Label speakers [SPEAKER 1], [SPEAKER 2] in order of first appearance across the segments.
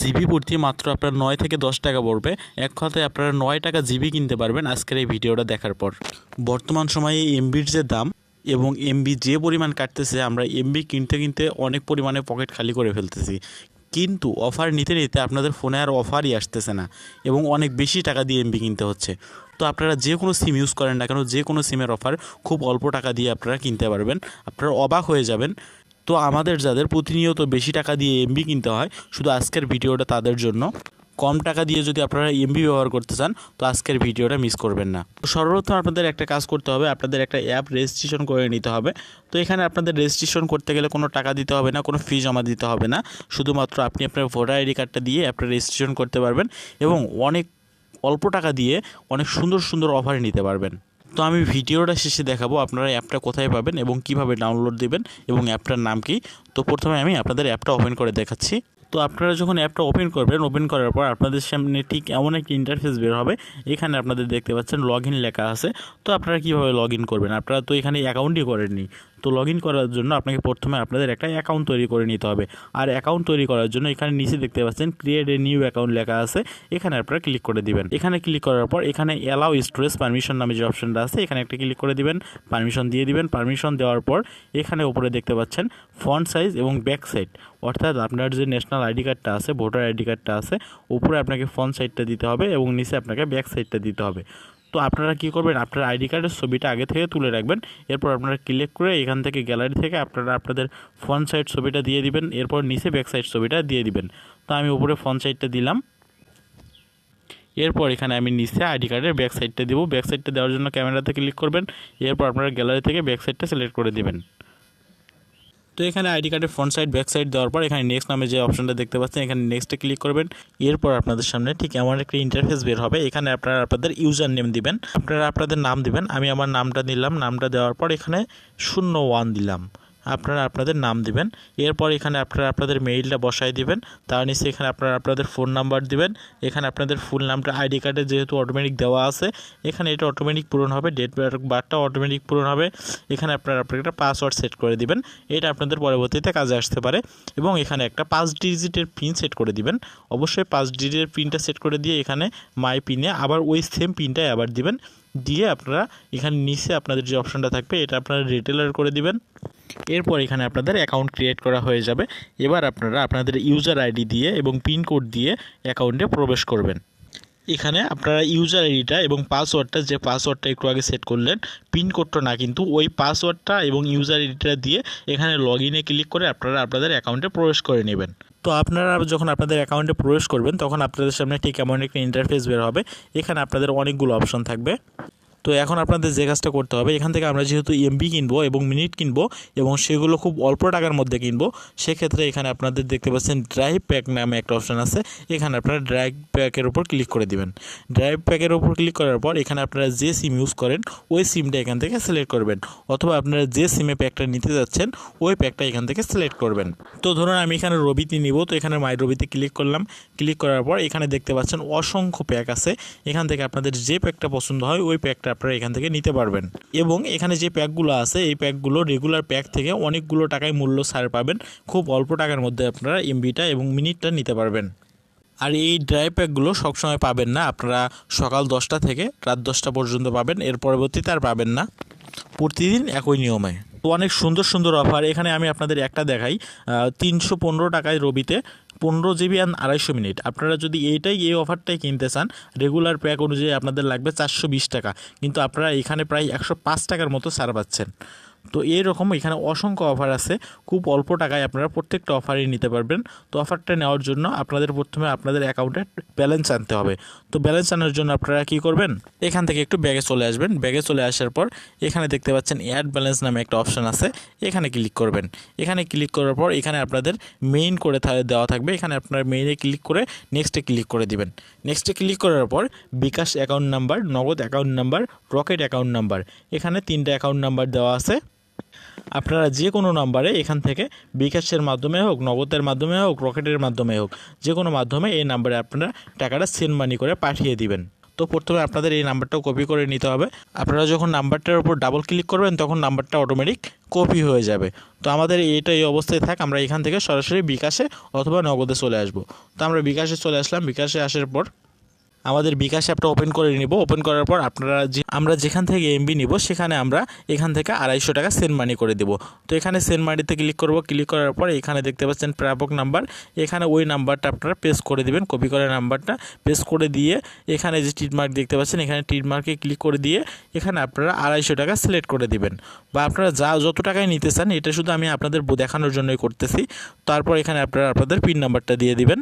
[SPEAKER 1] GB প্রতি মাত্র আপনার নয় থেকে দশ টাকা পড়বে। এক কথায় আপনারা নয় টাকা জিবি কিনতে পারবেন আজকের এই ভিডিওটা দেখার পর। বর্তমান সময়ে এমবির যে দাম এবং এমবি যে পরিমাণ কাটতেছে, আমরা এমবি কিনতে কিনতে অনেক পরিমাণে পকেট খালি করে ফেলতেছি। কিন্তু অফার নিতে নিতে আপনাদের ফোনে আর অফারই আসতেছে না এবং অনেক বেশি টাকা দিয়ে এমবি কিনতে হচ্ছে। তো আপনারা যে কোনো সিম ইউজ করেন না কেন, যে কোনো সিমের অফার খুব অল্প টাকা দিয়ে আপনারা কিনতে পারবেন। আপনারা অবাক হয়ে যাবেন তো আমাদের যাদের প্রতিনিয়ত বেশি টাকা দিয়ে এমবি কিনতে হয়, শুধু আজকের ভিডিওটা তাদের জন্য। কম টাকা দিয়ে যদি আপনারা এমবি ব্যবহার করতে চান, তো আজকের ভিডিওটা মিস করবেন না। সর্বপ্রথম আপনাদের একটা কাজ করতে হবে, আপনাদের একটা অ্যাপ রেজিস্ট্রেশন করে নিতে হবে। তো এখানে আপনাদের রেজিস্ট্রেশন করতে গেলে কোনো টাকা দিতে হবে না, কোনো ফি জমা দিতে হবে না। শুধুমাত্র আপনি আপনার ভোটার আইডি কার্ডটা দিয়ে অ্যাপটা রেজিস্ট্রেশন করতে পারবেন এবং অনেক অল্প টাকা দিয়ে অনেক সুন্দর সুন্দর অফার নিতে পারবেন। তো আমি ভিডিওটা শেষে দেখাবো আপনারা অ্যাপটা কোথায় পাবেন এবং কীভাবে ডাউনলোড দেবেন এবং অ্যাপটার নাম কি। তো প্রথমে আমি আপনাদের অ্যাপটা ওপেন করে দেখাচ্ছি। তো আপনারা যখন অ্যাপটা ওপেন করবেন, ওপেন করার পর আপনাদের সামনে ঠিক এমন একটি ইন্টারফেস বের হবে। এখানে আপনাদের দেখতে পাচ্ছেন লগ ইন লেখা আছে। তো আপনারা কীভাবে লগ ইন করবেন? আপনারা তো এখানে অ্যাকাউন্টই করেননি। তো লগ ইন করার জন্য আপনাকে প্রথমে আপনাদের একটা অ্যাকাউন্ট তৈরি করে নিতে হবে। আর অ্যাকাউন্ট তৈরি করার জন্য এখানে নিচে দেখতে পাচ্ছেন ক্রিয়েট এ নিউ অ্যাকাউন্ট লেখা আছে। এখানে আপনারা ক্লিক করে দিবেন। এখানে ক্লিক করার পর এখানে অ্যালাউ স্টোরেজ পারমিশন নামে যে অপশনটা আছে, এখানে একটা ক্লিক করে দিবেন। পারমিশন দিয়ে দিবেন। পারমিশন দেওয়ার পর এখানে উপরে দেখতে পাচ্ছেন ফ্রন্ট সাইজ এবং ব্যাক সাইড। অর্থাৎ আপনার যে ন্যাশনাল আইডি কার্ডটা আছে, ভোটার আইডি কার্ডটা আছে, উপরে আপনাকে ফ্রন্ট সাইডটা দিতে হবে এবং নিচে আপনাকে ব্যাক সাইডটা দিতে হবে। তো আপনারা কী করবেন? আপনার আইডি কার্ডের ছবিটা আগে থেকে তুলে রাখবেন। এরপর আপনারা ক্লিক করে এখান থেকে গ্যালারি থেকে আপনারা আপনাদের ফ্রন্ট সাইড ছবিটা দিয়ে দিবেন। এরপর নিচে ব্যাক সাইড ছবিটা দিয়ে দিবেন। তো আমি উপরে ফ্রন্ট সাইডটা দিলাম। এরপর এখানে আমি নিচে আইডি কার্ডের ব্যাক সাইডটা দেবো। ব্যাক সাইডটা দেওয়ার জন্য ক্যামেরাতে ক্লিক করবেন। এরপর আপনারা গ্যালারি থেকে ব্যাক সাইডটা সিলেক্ট করে দিবেন। তো এখানে আইডি কার্ডের ফ্রন্ট সাইড ব্যাক সাইড দেওয়ার পর এখানে নেক্সট নামে যে অপশনটা দেখতে পাচ্ছেন, এখানে নেক্সটে ক্লিক করবেন। এরপর আপনাদের সামনে ঠিক এমন একটা ইন্টারফেস বের হবে। এখানে আপনারা আপনাদের ইউজার নেম দিবেন, আপনারা আপনাদের নাম দিবেন। আমি আমার নামটা দিলাম নামটা দেওয়ার পর এখানে শূন্য ওয়ান দিলাম। আপনারা আপনাদের নাম দিবেন। এরপর এখানে আপনারা আপনাদের মেইলটা বসাই দিবেন। তার নিচে এখানে আপনারা আপনাদের ফোন নাম্বার দিবেন। এখানে আপনাদের ফুল নামটা আইডি কার্ডে যেহেতু অটোমেটিক দেওয়া আছে, এখানে এটা অটোমেটিক পূরণ হবে ডেট বারটা অটোমেটিক পূরণ হবে। এখানে আপনারা আপনার একটা পাসওয়ার্ড সেট করে দিবেন। এটা আপনাদের পরবর্তীতে কাজে আসতে পারে এবং এখানে একটা পাঁচ ডিজিটের পিন সেট করে দিবেন। অবশ্যই পাঁচ ডিজিটের পিনটা সেট করে দিয়ে এখানে মাই পিনে আবার ওই সেম পিনটাই আবার দিবেন। দিয়ে আপনারা এখানে নিচে আপনাদের যে অপশনটা থাকবে, এটা আপনারা রিটেলার করে দিবেন। এরপর এখানে আপনাদের অ্যাকাউন্ট ক্রিয়েট করা হয়ে যাবে। এবার আপনারা আপনাদের ইউজার আইডি দিয়ে এবং পিন কোড দিয়ে অ্যাকাউন্টে প্রবেশ করবেন। এখানে আপনারা ইউজার আইডিটা এবং পাসওয়ার্ডটা যে পাসওয়ার্ডটা একটু আগে সেট করলেন পিন কোডটা না, কিন্তু ওই পাসওয়ার্ডটা এবং ইউজার আইডিটা দিয়ে এখানে লগ ইনে ক্লিক করে আপনারা আপনাদের অ্যাকাউন্টে প্রবেশ করে নেবেন। তো আপনারা যখন আপনাদের অ্যাকাউন্টে প্রবেশ করবেন, তখন আপনাদের সামনে ঠিক এমন একটা ইন্টারফেস বের হবে। এখানে আপনাদের অনেকগুলো অপশন থাকবে। তো এখন আপনাদের যে কাজটা করতে হবে, এখান থেকে আমরা যেহেতু এমবি কিনবো এবং মিনিট কিনবো এবং সেগুলো খুব অল্প টাকার মধ্যে কিনবো, সেক্ষেত্রে এখানে আপনাদের দেখতে পাচ্ছেন ড্রাইভ প্যাক নামে একটা অপশান আছে। এখানে আপনারা ড্রাইভ প্যাকের উপর ক্লিক করে দিবেন। ড্রাইভ প্যাকের উপর ক্লিক করার পর এখানে আপনারা যে সিম ইউজ করেন, ওই সিমটা এখান থেকে সিলেক্ট করবেন। অথবা আপনারা যে সিমে প্যাকটা নিতে যাচ্ছেন, ওই প্যাকটা এখান থেকে সিলেক্ট করবেন। তো ধরুন আমি এখানে রবিতে নিব, তো এখানে মাই রবিতে ক্লিক করলাম। ক্লিক করার পর এখানে দেখতে পাচ্ছেন অসংখ্য প্যাক আছে। এখান থেকে আপনাদের যে প্যাকটা পছন্দ হয়, ওই প্যাকটা আপনারা এখান থেকে নিতে পারবেন। এবং এখানে যে প্যাকগুলো আছে, এই প্যাকগুলো রেগুলার প্যাক থেকে অনেকগুলো টাকায় মূল্য ছাড় পাবেন। খুব অল্প টাকার মধ্যে আপনারা এমবিটা এবং মিনিটটা নিতে পারবেন। আর এই ড্রাই প্যাকগুলো সবসময় পাবেন না। আপনারা সকাল দশটা থেকে রাত দশটা পর্যন্ত পাবেন। এর পরবর্তীতে আর পাবেন না। প্রতিদিন একই নিয়মে। তো অনেক সুন্দর সুন্দর অফার এখানে আমি আপনাদের একটা দেখাই। তিনশো পনেরো টাকায় রবিতে পনেরো জিবি অ্যান্ড আড়াইশো মিনিট। আপনারা যদি এইটাই, এই অফারটাই কিনতে চান রেগুলার প্যাক অনুযায়ী আপনাদের লাগবে চারশো বিশ টাকা। কিন্তু আপনারা এখানে প্রায় একশো পাঁচ টাকার মতো ছাড় পাচ্ছেন। তো এইরকম এখানে অসংখ্য অফার আছে। খুব অল্প টাকায় আপনারা প্রত্যেকটা অফারই নিতে পারবেন। তো অফারটা নেওয়ার জন্য আপনাদের প্রথমে আপনাদের অ্যাকাউন্টে ব্যালেন্স আনতে হবে। তো ব্যালেন্স আনার জন্য আপনারা কী করবেন? এখান থেকে একটু ব্যাগে চলে আসবেন। ব্যাগে চলে আসার পর এখানে দেখতে পাচ্ছেন অ্যাড ব্যালেন্স নামে একটা অপশান আছে। এখানে ক্লিক করবেন। এখানে ক্লিক করার পর এখানে আপনাদের মেইন করে দেওয়া থাকবে এখানে আপনার মেইনে ক্লিক করে নেক্সটে ক্লিক করে দিবেন। নেক্সটে ক্লিক করার পর bKash account number Nagad account number Rocket account number এখানে তিনটা অ্যাকাউন্ট নাম্বার দেওয়া আছে। আপনারা যে কোনো নাম্বারে এখান থেকে বিকাশের মাধ্যমে হোক, নগদের মাধ্যমে হোক রকেটের মাধ্যমে হোক যে কোনো মাধ্যমে এই নাম্বারে আপনারা টাকাটা সেন্ড মানি করে পাঠিয়ে দিবেন। তো প্রথমে আপনাদের এই নাম্বারটাও কপি করে নিতে হবে। আপনারা যখন নাম্বারটার উপর ডাবল ক্লিক করবেন, তখন নাম্বারটা অটোমেটিক কপি হয়ে যাবে। তো আমাদের এটা এই অবস্থায় থাক, আমরা এখান থেকে সরাসরি বিকাশে অথবা নগদে চলে আসব। তো আমরা বিকাশে চলে আসলাম। বিকাশে আসার পর আমাদের বিকাশ অ্যাপটা ওপেন করে নিব। ওপেন করার পর আপনারা যে আমরা যেখান থেকে এমবি নিব, সেখানে আমরা এখান থেকে আড়াইশো টাকা সেন্ড মানি করে দেব। তো এখানে সেন্ড মানিতে ক্লিক করব। ক্লিক করার পর এখানে দেখতে পাচ্ছেন প্রাপক নাম্বার এখানে ওই নাম্বারটা আপনারা পেস্ট করে দিবেন। কপি করা নাম্বারটা পেস্ট করে দিয়ে এখানে যে টিটমার্ক দেখতে পাচ্ছেন, এখানে টিটমার্কে ক্লিক করে দিয়ে এখানে আপনারা আড়াইশো টাকা সিলেক্ট করে দিবেন। বা আপনারা যা যত টাকায় নিতে চান, এটা শুধু আমি আপনাদের দেখানোর জন্যই করতেছি। তারপর এখানে আপনারা আপনাদের পিন নাম্বারটা দিয়ে দিবেন।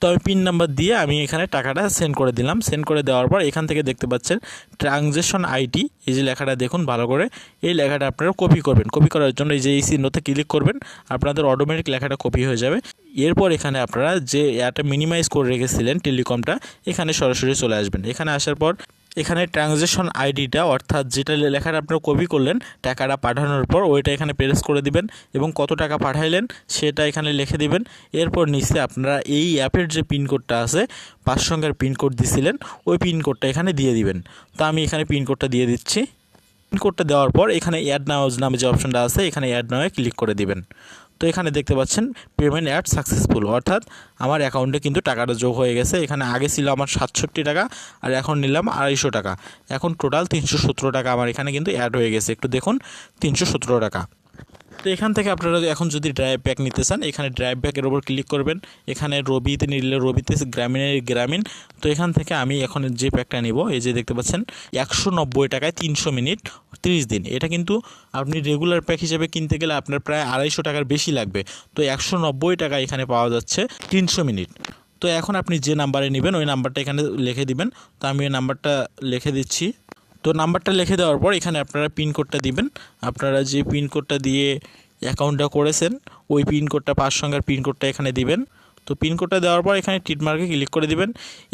[SPEAKER 1] তো আমি পিন নাম্বার দিয়ে আমি এখানে টাকাটা সেন্ড করে দিলাম। সেন্ড করে দেওয়ার পর এখান থেকে দেখতে পাচ্ছেন ট্রানজ্যাকশন আইডি এই যে লেখাটা দেখুন ভালো করে। এই লেখাটা আপনারা কপি করবেন। কপি করার জন্য এই যে এই চিহ্নতে ক্লিক করবেন, আপনাদের অটোমেটিক লেখাটা কপি হয়ে যাবে। এরপর এখানে আপনারা যে অ্যাটা মিনিমাইজ করে রেখেছিলেন টেলিকমটা এখানে সরাসরি চলে আসবেন। এখানে আসার পর এখানে ট্রানজ্যাকশন আইডিটা অর্থাৎ যেটা লেখাটা আপনারা কপি করলেন, টাকাটা পাঠানোর পর ওইটা এখানে প্রেস করে দিবেন এবং কত টাকা পাঠাইলেন সেটা এখানে লিখে দিবেন। এরপর নিচে আপনারা এই অ্যাপের যে পিনকোডটা আছে, পাঁচ সংখ্যার পিনকোড দিছিলেন, ওই পিনকোডটা এখানে দিয়ে দিবেন। তো আমি এখানে পিনকোডটা দিয়ে দিচ্ছি। পিনকোডটা দেওয়ার পর এখানে অ্যাড নাও নামে যে অপশনটা আছে, এখানে অ্যাড নাও ক্লিক করে দিবেন। তো এখানে দেখতে পাচ্ছেন পেমেন্ট অ্যাড সাকসেসফুল অর্থাৎ আমার অ্যাকাউন্টে কিন্তু টাকাটা যোগ হয়ে গেছে। এখানে আগে ছিল আমার সাতষট্টি টাকা, আর এখন নিলাম আড়াইশো টাকা। এখন টোটাল তিনশো সতেরো টাকা আমার এখানে কিন্তু অ্যাড হয়ে গেছে। একটু দেখুন, তিনশো সতেরো টাকা। তো এখান থেকে আপনারা এখন যদি ড্রাইভ ব্যাক নিতে চান, এখানে ড্রাইভ ব্যাকের ওপর ক্লিক করবেন। এখানে রবিতে নিলে রবিতে গ্রামীণের গ্রামীণ। তো এখান থেকে আমি এখন যে প্যাকটা নিব, এই যে দেখতে পাচ্ছেন, একশো নব্বই টাকায় তিনশো মিনিট তিরিশ দিন। এটা কিন্তু আপনি রেগুলার প্যাক হিসেবে কিনতে গেলে আপনার প্রায় আড়াইশো টাকার বেশি লাগবে। তো একশো নব্বই টাকা এখানে পাওয়া যাচ্ছে তিনশো মিনিট। তো এখন আপনি যে নাম্বারে নেবেন, ওই নাম্বারটা এখানে লিখে দিবেন। তো আমি ওই নাম্বারটা লিখে দিচ্ছি। তো নাম্বারটা লিখে দেওয়ার পর এখানে আপনারা পিনকোডটা দিবেন। আপনারা যে পিনকোডটা দিয়ে অ্যাকাউন্টটা করেছেন, ওই পিনকোডটা পাঁচ সংখ্যার পিনকোডটা এখানে দিবেন। তো পিনকোডটা দেওয়ার পর এখানে টিটমার্কে ক্লিক করে দিবেন।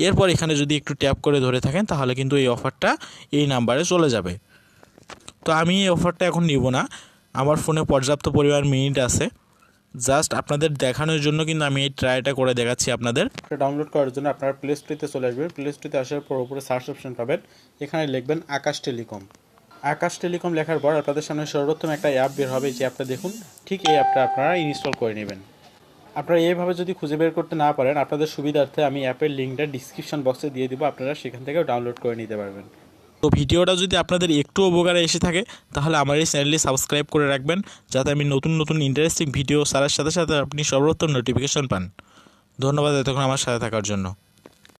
[SPEAKER 1] এরপর এখানে যদি একটু ট্যাপ করে ধরে থাকেন, তাহলে কিন্তু এই অফারটা এই নাম্বারে চলে যাবে। তো আমি এই অফারটা এখন নিব না। আমার ফোনে পর্যাপ্ত পরিমাণ মিনিট আছে। জাস্ট আপনাদের দেখানোর জন্য কিন্তু আমি এই ট্রাইটা করে দেখাচ্ছি আপনাদের।
[SPEAKER 2] ডাউনলোড করার জন্য আপনারা প্লে স্টোরিতে চলে আসবেন। প্লে স্টোরিতে আসার পর উপরে সার্চ অপশন পাবেন। এখানে লিখবেন আকাশ টেলিকম। আকাশ টেলিকম লেখার পর আপনাদের সামনে সর্বোত্তম একটা অ্যাপ বের হবে। যে অ্যাপটা দেখুন, ঠিক এই অ্যাপটা আপনারা ইনস্টল করে নেবেন। আপনারা এইভাবে যদি খুঁজে বের করতে না পারেন, আপনাদের সুবিধার্থে আমি অ্যাপের লিঙ্কটা ডিসক্রিপশন বক্সে দিয়ে দিব। আপনারা সেখান থেকেও ডাউনলোড করে নিতে পারবেন।
[SPEAKER 1] তো ভিডিওটা যদি আপনাদের একটু উপকারে এসে থাকে, তাহলে আমার এই চ্যানেলটি সাবস্ক্রাইব করে রাখবেন, যাতে আমি নতুন নতুন ইন্টারেস্টিং ভিডিও ছাড়ার সাথে সাথে আপনি সর্বোত্তম নোটিফিকেশন পান। ধন্যবাদ এতক্ষণ আমার সাথে থাকার জন্য।